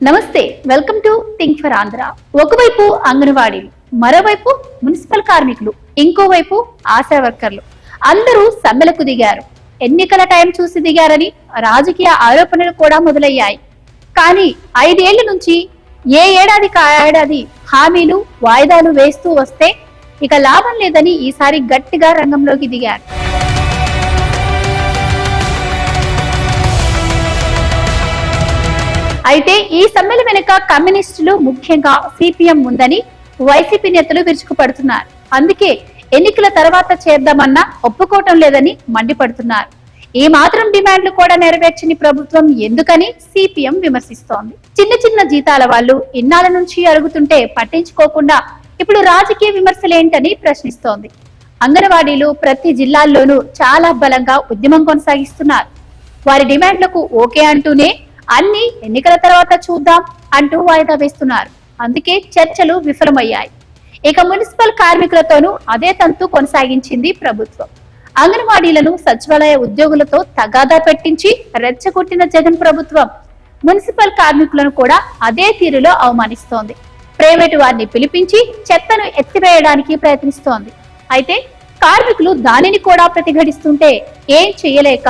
నమస్తే welcome to think for Andhra. ఒకవైపు అంగన్వాడీలు మరోవైపు మున్సిపల్ కార్మికులు ఇంకోవైపు ఆశా వర్కర్లు. అందరూ సమ్మెలకు దిగారు. ఎన్నికల టైం చూసి దిగారని రాజకీయ ఆరోపణలు కూడా మొదలయ్యాయి. కానీ ఐదేళ్ళ నుంచి ఏ ఏడాది కా ఏడాది హామీలు వాయిదాలు వేస్తూ వస్తే ఇక లాభం లేదని ఈసారి గట్టిగా రంగంలోకి దిగారు. అయితే ఈ సమ్మెల వెనుక కమ్యూనిస్టులు ముఖ్యంగా సిపిఎం ఉందని వైసీపీ నేతలు విరుచుకుపడుతున్నారు. అందుకే ఎన్నికల తర్వాత చేద్దామన్నా ఒప్పుకోవటం లేదని మండిపడుతున్నారు. ఈ మాత్రం డిమాండ్లు కూడా నెరవేర్చని ప్రభుత్వం ఎందుకని సిపిఎం విమర్శిస్తోంది. చిన్న చిన్న జీతాల వాళ్ళు ఇన్నాళ్ళ నుంచి అరుగుతుంటే పట్టించుకోకుండా ఇప్పుడు రాజకీయ విమర్శలేంటని ప్రశ్నిస్తోంది. అంగన్వాడీలు ప్రతి జిల్లాల్లోనూ చాలా బలంగా ఉద్యమం కొనసాగిస్తున్నారు. వారి డిమాండ్లకు ఓకే అంటూనే అన్ని ఎన్నికల తర్వాత చూద్దాం అంటూ వాయిదా వేస్తున్నారు. అందుకే చర్చలు విఫలమయ్యాయి. ఇక మున్సిపల్ కార్మికులతోనూ అదే తంతు కొనసాగించింది ప్రభుత్వం. అంగన్వాడీలను సచివాలయ ఉద్యోగులతో తగాదా పెట్టించి రెచ్చగొట్టిన జగన్ ప్రభుత్వం. మున్సిపల్ కార్మికులను కూడా అదే తీరులో అవమానిస్తోంది. ప్రైవేటు వారిని పిలిపించి చెత్తను ఎత్తివేయడానికి ప్రయత్నిస్తోంది. అయితే కార్మికులు దానిని కూడా ప్రతిఘటిస్తుంటే ఏం చేయలేక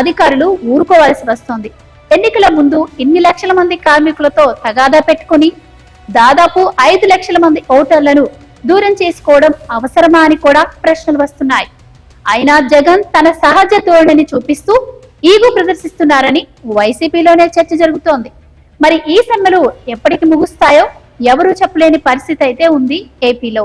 అధికారులు ఊరుకోవాల్సి వస్తోంది. ఎన్నికల ముందు ఇన్ని లక్షల మంది కార్మికులతో తగాదా పెట్టుకుని దాదాపు ఐదు లక్షల మంది ఓటర్లను దూరం చేసుకోవడం అవసరమా అని కూడా ప్రశ్నలు వస్తున్నాయి. అయినా జగన్ తన సహజ ధోరణిని చూపిస్తూ ఈగు ప్రదర్శిస్తున్నారని వైసీపీలోనే చర్చ జరుగుతోంది. మరి ఈ సమ్మెలు ఎప్పటికి ముగుస్తాయో ఎవరూ చెప్పలేని పరిస్థితి అయితే ఉంది ఏపీలో.